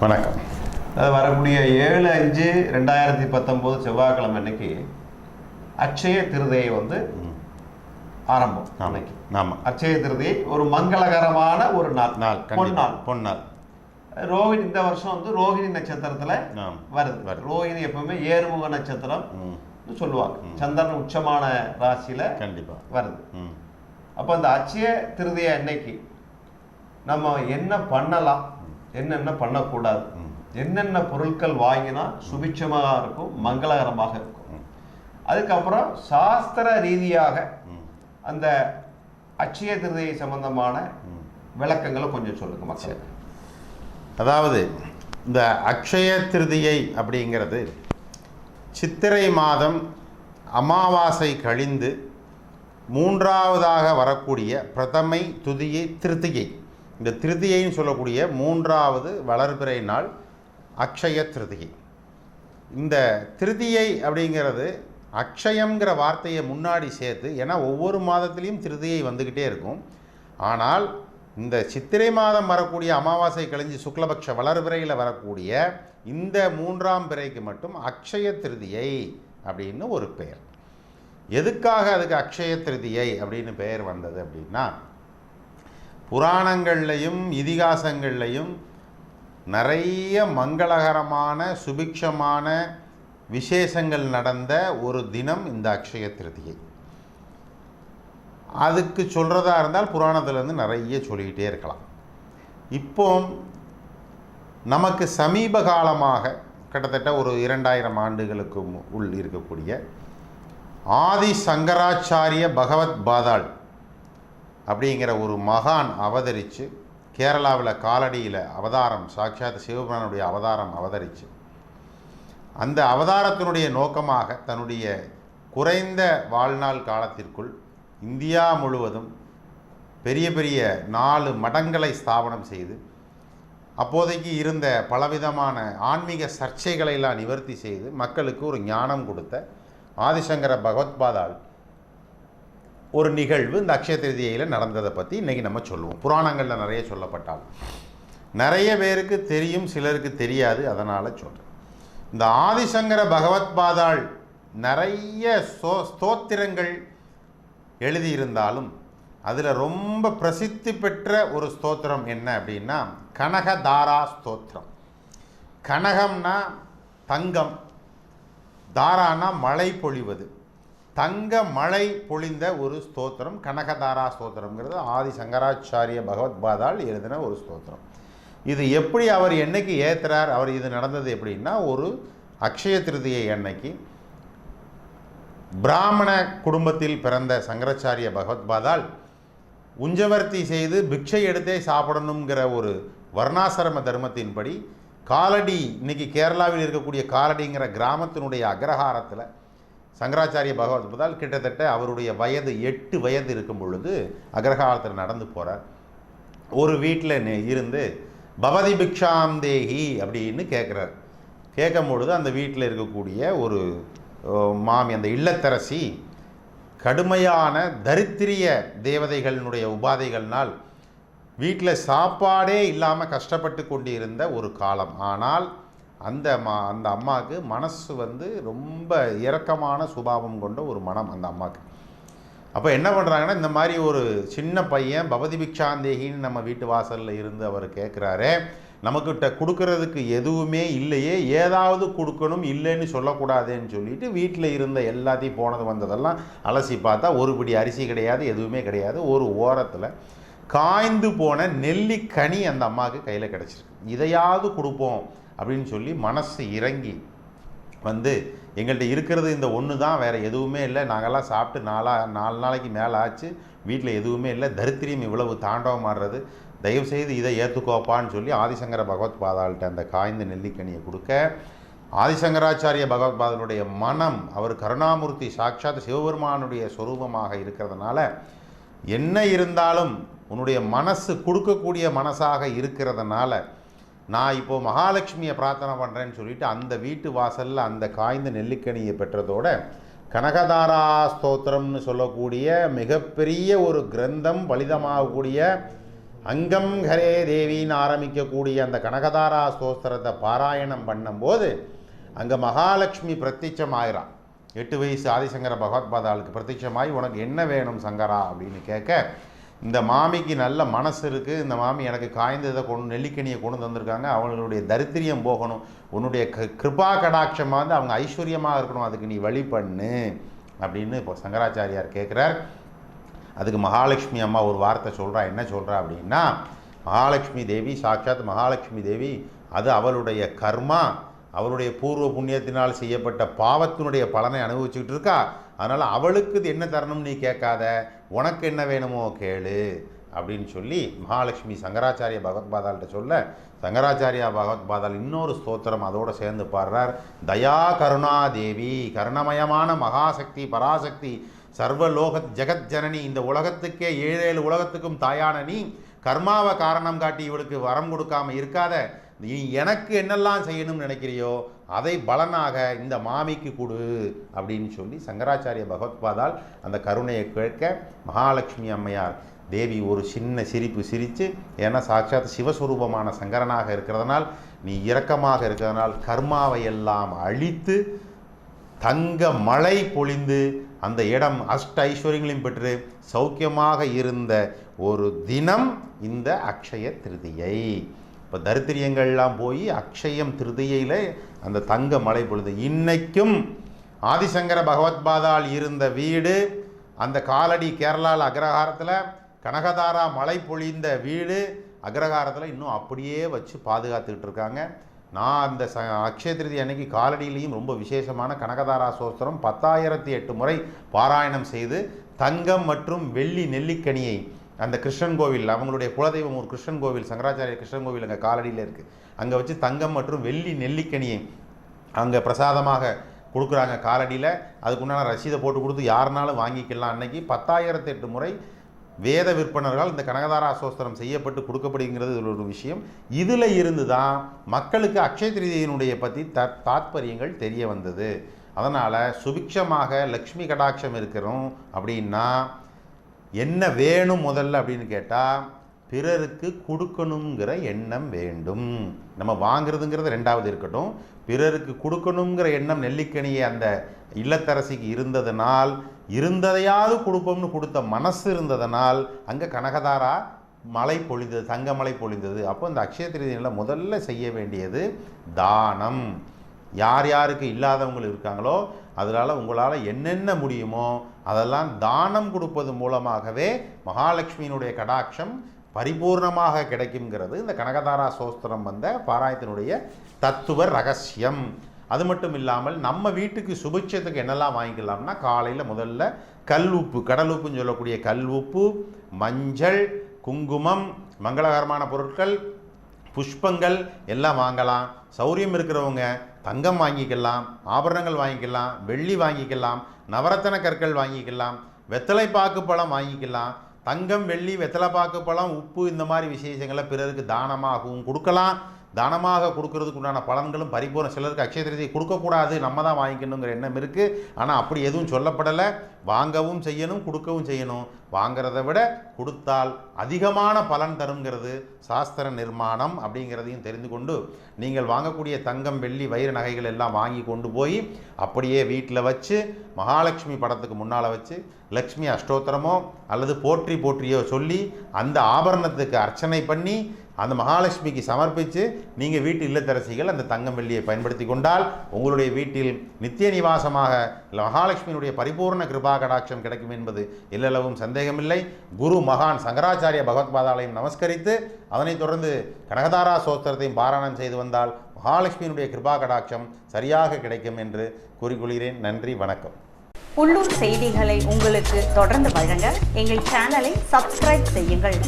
வணக்கம். வரக்கூடிய ஏழு அஞ்சு ரெண்டாயிரத்தி பத்தொம்போது செவ்வாய்க்கிழமை அன்னைக்கு அட்சய திருதையை வந்து ஆரம்பம் அன்னைக்கு. ஆமாம் அட்சய திருதை ஒரு மங்களகரமான ஒரு நாள் நாள் பொன்னாள் பொன்னாள் ரோஹிணி இந்த வருஷம் வந்து ரோஹிணி நட்சத்திரத்துல வருது. ரோஹிணி எப்பவுமே ஏறுமுக நட்சத்திரம் சொல்லுவாங்க. சந்திரன் உச்சமான ராசியில கண்டிப்பாக வருது. அப்போ அந்த அட்சய திருதியை அன்னைக்கு நம்ம என்ன பண்ணலாம்? என்னென்ன பண்ணக்கூடாது. என்னென்ன பொருட்கள் வாங்கினா சுபிட்சமாக இருக்கும் மங்களகரமாக இருக்கும். அதுக்கப்புறம் சாஸ்திர ரீதியாக அந்த அட்சய திருதியை சம்பந்தமான விளக்கங்களை கொஞ்சம் சொல்லுங்க மக்கள். அதாவது இந்த அக்ஷய திருதியை அப்படிங்கிறது சித்திரை மாதம் அமாவாசை கழிந்து மூன்றாவதாக வரக்கூடிய பிரதமை துதியை திருத்திகை இந்த திருதியைன்னு சொல்லக்கூடிய மூன்றாவது வளர்பிறை நாள் அக்ஷய திருதிகை இந்த திருதியை அப்படிங்கிறது அக்ஷயங்கிற வார்த்தையை முன்னாடி சேர்த்து ஏன்னா ஒவ்வொரு மாதத்துலேயும் திருதியை வந்துக்கிட்டே இருக்கும். ஆனால் இந்த சித்திரை மாதம் வரக்கூடிய அமாவாசை கழிஞ்சு சுக்லபக்ஷ வளர்பிறையில் வரக்கூடிய இந்த மூன்றாம் பிறைக்கு மட்டும் அக்ஷய திருதியை அப்படின்னு ஒரு பெயர். எதுக்காக அதுக்கு அக்ஷய திருதியை அப்படின்னு பெயர் வந்தது அப்படின்னா புராணங்கள்லையும் இதிகாசங்கள்லையும் நிறைய மங்களகரமான சுபிக்ஷமான விசேஷங்கள் நடந்த ஒரு தினம் இந்த அக்ஷய திருதியை. அதுக்கு சொல்கிறதா இருந்தால் புராணத்துலேருந்து நிறைய சொல்லிக்கிட்டே இருக்கலாம். இப்போ நமக்கு சமீப காலமாக கிட்டத்தட்ட ஒரு இரண்டாயிரம் ஆண்டுகளுக்கு மு- உள் இருக்கக்கூடிய ஆதி சங்கராச்சாரிய பகவத் பாதாள் அப்படிங்கிற ஒரு மகான் அவதரித்து கேரளாவில் காலடியில் அவதாரம் சாட்சாத் சிவபெருமானுடைய அவதாரம் அவதரித்து அந்த அவதாரத்தினுடைய நோக்கமாக தன்னுடைய குறைந்த வாழ்நாள் காலத்திற்குள் இந்தியா முழுவதும் பெரிய பெரிய நாலு மடங்களை ஸ்தாபனம் செய்து அப்போதைக்கு இருந்த பலவிதமான ஆன்மீக சர்ச்சைகளை எல்லாம் நிவர்த்தி செய்து மக்களுக்கு ஒரு ஞானம் கொடுத்த ஆதிசங்கர பகவத்பாதாள் ஒரு நிகழ்வு இந்த அக்ஷய திருதியையில் நடந்ததை பற்றி இன்றைக்கி நம்ம சொல்லுவோம். புராணங்களில் நிறைய சொல்லப்பட்டாலும். நிறைய பேருக்கு தெரியும் சிலருக்கு தெரியாது அதனால் சொல்கிறேன் இந்த ஆதிசங்கர பகவத் பாதாள் நிறைய ஸ்தோ ஸ்தோத்திரங்கள் எழுதியிருந்தாலும் அதில் ரொம்ப பிரசித்தி பெற்ற ஒரு ஸ்தோத்திரம் என்ன அப்படின்னா கனகதாரா ஸ்தோத்திரம். கனகம்னா தங்கம் தாரானா மழை பொழிவது. தங்க மழை பொழிந்த ஒரு ஸ்தோத்திரம் கனகதாரா ஸ்தோத்திரம்ங்கிறது ஆதி சங்கராச்சாரிய பகவத்பாதால் எழுதின ஒரு ஸ்தோத்திரம். இது எப்படி அவர் என்னைக்கு ஏற்றுறார் அவர் இது நடந்தது எப்படின்னா ஒரு அக்ஷய திருதியை அன்னைக்கு பிராமண குடும்பத்தில் பிறந்த சங்கராச்சாரிய பகவத்பாதால் உஞ்சவர்த்தி செய்து பிக்ஷை எடுத்தே சாப்பிடணுங்கிற ஒரு வர்ணாசிரம தர்மத்தின்படி காலடி இன்னைக்கு கேரளாவில் இருக்கக்கூடிய காலடிங்கிற கிராமத்தினுடைய அக்ரஹாரத்தில் சங்கராச்சாரிய பகவத் புதால் கிட்டத்தட்ட அவருடைய வயது எட்டு வயது இருக்கும் பொழுது அக்ரஹாரத்தில் நடந்து போகிறார் ஒரு வீட்டில் இருந்து பவதி பிக்ஷாம் தேகி அப்படின்னு கேட்குறார் கேட்கும் பொழுது அந்த வீட்டில் இருக்கக்கூடிய ஒரு மாமி அந்த இல்லத்தரசி கடுமையான தரித்திரிய தேவதைகளினுடைய உபாதைகள்னால் வீட்டில் சாப்பாடே இல்லாமல் கஷ்டப்பட்டு கொண்டிருந்த ஒரு காலம். ஆனால் அந்த மா அந்த அம்மாவுக்கு மனசு வந்து ரொம்ப இரக்கமான சுபாவம் கொண்ட ஒரு மனம் அந்த அம்மாவுக்கு அப்போ என்ன பண்ணுறாங்கன்னா இந்த மாதிரி ஒரு சின்ன பையன் பவதி பிக்ஷாந்தேகின்னு நம்ம வீட்டு வாசலில் இருந்து அவர் கேட்குறாரு நமக்கிட்ட கொடுக்கறதுக்கு எதுவுமே இல்லையே ஏதாவது கொடுக்கணும் இல்லைன்னு சொல்லக்கூடாதுன்னு சொல்லிட்டு வீட்டில் இருந்த எல்லாத்தையும் போனது வந்ததெல்லாம் அலசி பார்த்தா ஒருபடி அரிசி கிடையாது எதுவுமே கிடையாது ஒரு ஓரத்தில் காய்ந்து போன நெல்லிக்கனி அந்த அம்மாவுக்கு கையில் கிடச்சிருக்கு. இதையாவது கொடுப்போம் அப்படின்னு சொல்லி மனசு இறங்கி வந்து எங்கள்கிட்ட இருக்கிறது இந்த ஒன்று தான் வேறு எதுவுமே இல்லை. நாங்கள்லாம் சாப்பிட்டு நாலா நாலு நாளைக்கு மேலே ஆச்சு. வீட்டில் எதுவுமே இல்லை. தரித்திரியம் இவ்வளவு தாண்டவம் ஆடுறது தயவுசெய்து இதை ஏற்றுக்கோப்பான்னு சொல்லி ஆதிசங்கர பகவத் பாதாள்கிட்ட அந்த காய்ந்த நெல்லிக்கனியை கொடுக்க ஆதிசங்கராச்சாரிய பகவத்பாதனுடைய மனம் அவர் கருணாமூர்த்தி சாட்சாத் சிவபெருமானுடைய சொரூபமாக இருக்கிறதுனால என்ன இருந்தாலும் உன்னுடைய மனசு கொடுக்கக்கூடிய மனசாக இருக்கிறதுனால நான் இப்போ மகாலட்சுமியை பிரார்த்தனை பண்ணுறேன்னு சொல்லிட்டு அந்த வீட்டு வாசலில் அந்த காய்ந்த நெல்லிக்கனியை பெற்றதோட கனகதாரா ஸ்தோத்திரம்னு சொல்லக்கூடிய மிகப்பெரிய ஒரு கிரந்தம் பலிதமாகக்கூடிய அங்கம் ஹரே தேவின்னு ஆரம்பிக்கக்கூடிய அந்த கனகதாரா ஸ்தோத்திரத்தை பாராயணம் பண்ணும்போது அங்கே மகாலட்சுமி பிரத்யட்சம் ஆயிரான் எட்டு வயசு ஆதிசங்கர பகவத்பாதாளுக்கு பிரத்யட்சமாகி உனக்கு என்ன வேணும் சங்கரா? அப்படின்னு கேட்க இந்த மாமிக்கு நல்ல மனசு இருக்குது இந்த மாமி எனக்கு காய்ந்ததை கொண்டு நெல்லிக்கனியை கொண்டு வந்திருக்காங்க அவங்களுடைய தரித்திரியம் போகணும். உன்னுடைய கிருபா கடாட்சமாக வந்து அவங்க ஐஸ்வர்யமாக இருக்கணும். அதுக்கு நீ வழி பண்ணு அப்படின்னு இப்போ சங்கராச்சாரியார் கேட்குறார் அதுக்கு மகாலட்சுமி அம்மா ஒரு வார்த்தை சொல்கிறா என்ன சொல்கிறா அப்படின்னா மகாலட்சுமி தேவி சாட்சாத் மகாலட்சுமி தேவி அது அவளுடைய கர்மா. அவளுடைய பூர்வ புண்ணியத்தினால் செய்யப்பட்ட பாவத்தினுடைய பலனை அனுபவிச்சுக்கிட்டு இருக்கா. அதனால் அவளுக்கு இது என்ன தரணும்னு நீ கேட்காத உனக்கு என்ன வேணுமோ கேளு அப்படின்னு சொல்லி மகாலட்சுமி சங்கராச்சாரிய பகவத்பாதால்கிட்ட சொல்ல சங்கராச்சாரியா பகவத்பாதால் இன்னொரு ஸ்தோத்திரம் அதோடு சேர்ந்து பாடுறார். தயா கருணா தேவி கருணமயமான மகாசக்தி பராசக்தி சர்வலோக ஜெகத் ஜனனி இந்த உலகத்துக்கே ஏழு ஏழு உலகத்துக்கும் தாயான நீ கர்மாவை காரணம் காட்டி இவளுக்கு வரம் கொடுக்காம இருக்காத. நீ எனக்கு என்னெல்லாம் செய்யணும்னு நினைக்கிறியோ அதை பலனாக இந்த மாமிக்கு கொடு அப்படின்னு சொல்லி சங்கராச்சாரிய பகவத்பாதால் அந்த கருணையை கேட்க மகாலட்சுமி அம்மையார் தேவி ஒரு சின்ன சிரிப்பு சிரித்து ஏன்னா சாட்சாத் சிவஸ்வரூபமான சங்கரனாக இருக்கிறதுனால் நீ இரக்கமாக இருக்கிறதுனால் கர்மாவை எல்லாம் அழித்து தங்க மழை பொழிந்து அந்த இடம் அஷ்ட ஐஸ்வர்யங்களையும் பெற்று சௌக்கியமாக இருந்த ஒரு தினம் இந்த அக்ஷய திருதியை. இப்போ தரித்திரியங்கள்லாம் போய் அக்ஷயம் திருதியில் அந்த தங்க மழை பொழுது. இன்னைக்கும் ஆதிசங்கர பகவத்பாதால் இருந்த வீடு அந்த காலடி கேரளாவில் அக்ரஹாரத்தில் கனகதாரா மழை பொழிந்த வீடு அக்ரஹாரத்தில் இன்னும் அப்படியே வச்சு பாதுகாத்துக்கிட்டு இருக்காங்க. நான் அந்த ச அக்ஷய திருதி அன்னைக்கு காலடியிலையும் ரொம்ப விசேஷமான கனகதாரா சோஸ்திரம் பத்தாயிரத்தி எட்டு முறை பாராயணம் செய்து தங்கம் மற்றும் வெள்ளி நெல்லிக்கனியை அந்த கிருஷ்ணன் கோவில் அவங்களுடைய குலதெய்வம் ஒரு கிருஷ்ணன் கோவில் சங்கராச்சாரிய கிருஷ்ணன் கோவில் அங்கே காலடியில் இருக்குது அங்கே வச்சு தங்கம் மற்றும் வெள்ளி நெல்லிக்கனியை அங்கே பிரசாதமாக கொடுக்குறாங்க காலடியில். அதுக்குண்டான ரசீதை போட்டு கொடுத்து யாருனாலும் வாங்கிக்கலாம். அன்னைக்கு பத்தாயிரத்தி எட்டு முறை வேத விற்பனர்கள் இந்த கனகதாரா அசோஸ்தரம் செய்யப்பட்டு கொடுக்கப்படுகிறது. இதில் ஒரு விஷயம். இதில் இருந்து தான் மக்களுக்கு அக்ஷய திருதியினுடைய பற்றி த தாத்பரியங்கள் தெரிய வந்தது. அதனால் சுபிக்ஷமாக லக்ஷ்மி கடாட்சம் இருக்கிறோம் அப்படின்னா என்ன வேணும் முதல்ல அப்படின்னு கேட்டால் பிறருக்கு கொடுக்கணுங்கிற எண்ணம் வேண்டும். நம்ம வாங்குறதுங்கிறது ரெண்டாவது இருக்கட்டும். பிறருக்கு கொடுக்கணுங்கிற எண்ணம் நெல்லிக்கணியை அந்த இல்லத்தரசிக்கு இருந்ததனால் இருந்ததையாவது கொடுப்போம்னு கொடுத்த மனசு இருந்ததனால் அங்கே கனகதாரா மழை பொழிந்தது தங்கமழை பொழிந்தது. அப்போ இந்த அக்ஷய திருதியில் முதல்ல செய்ய வேண்டியது தானம். யார் யாருக்கு இல்லாதவங்க இருக்காங்களோ அதனால் உங்களால் என்னென்ன முடியுமோ அதெல்லாம் தானம் கொடுப்பது மூலமாகவே மகாலட்சுமியினுடைய கடாட்சம் பரிபூர்ணமாக கிடைக்குங்கிறது இந்த கனகதாரா சோஸ்திரம் வந்த பாராயத்தினுடைய தத்துவ ரகசியம். அது மட்டும் இல்லாமல் நம்ம வீட்டுக்கு சுபிட்சத்துக்கு என்னெல்லாம் வாங்கிக்கலாம்னா காலையில் முதல்ல கல் உப்பு கடல் உப்புன்னு சொல்லக்கூடிய கல் உப்பு மஞ்சள் குங்குமம் மங்களகரமான பொருட்கள் புஷ்பங்கள் எல்லாம் வாங்கலாம். சௌரியம் இருக்கிறவங்க தங்கம் வாங்கிக்கலாம் ஆபரணங்கள் வாங்கிக்கலாம் வெள்ளி வாங்கிக்கலாம் நவரத்தன கற்கள் வாங்கிக்கலாம் வெத்தலை பாக்கு பழம் வாங்கிக்கலாம் தங்கம் வெள்ளி வெத்தலை பாக்கு பழம் உப்பு இந்த மாதிரி விசேஷங்களை பிறருக்கு தானமாகவும் கொடுக்கலாம். தானமாக கொடுக்கறதுக்கு உண்டான பலன்களும் பரிபூர்ணம் சிலருக்கு அக்ஷய திருதியை கொடுக்கக்கூடாது. நம்ம தான் வாங்கிக்கணுங்கிற எண்ணம் இருக்குது ஆனால் அப்படி எதுவும் சொல்லப்படலை. வாங்கவும் செய்யணும் கொடுக்கவும் செய்யணும். வாங்கிறத விட கொடுத்தால் அதிகமான பலன் தருங்கிறது சாஸ்திர நிர்மாணம் அப்படிங்கிறதையும் தெரிந்து கொண்டு நீங்கள் வாங்கக்கூடிய தங்கம் வெள்ளி வைர நகைகள் எல்லாம் வாங்கி கொண்டு போய் அப்படியே வீட்டில் வச்சு மகாலட்சுமி படத்துக்கு முன்னால் வச்சு லக்ஷ்மி அஷ்டோத்திரமோ அல்லது போற்றி போற்றியோ சொல்லி அந்த ஆபரணத்துக்கு அர்ச்சனை பண்ணி அந்த மகாலட்சுமிக்கு சமர்ப்பித்து நீங்கள் வீட்டு இல்லத்தரசிகள் அந்த தங்கம் வெள்ளியை பயன்படுத்தி கொண்டால் உங்களுடைய வீட்டில் நித்திய நிவாசமாக மகாலட்சுமியினுடைய பரிபூர்ண கிருபா கடாட்சம் கிடைக்கும் என்பது எல்லளவும் சந்தேகமில்லை. குரு மகான் சங்கராச்சாரிய பகவத்பாதாலையும் நமஸ்கரித்து அதனைத் தொடர்ந்து கனகதாரா சோஸ்திரத்தையும் பாராயணம் செய்து வந்தால் மகாலட்சுமியினுடைய கிருபா கடாட்சம் சரியாக கிடைக்கும் என்று கூறிக்கொள்கிறேன். நன்றி வணக்கம். உள்ளூர் செய்திகளை உங்களுக்கு தொடர்ந்து வழங்க எங்கள் சேனலை சப்ஸ்கிரைப் செய்யுங்கள்.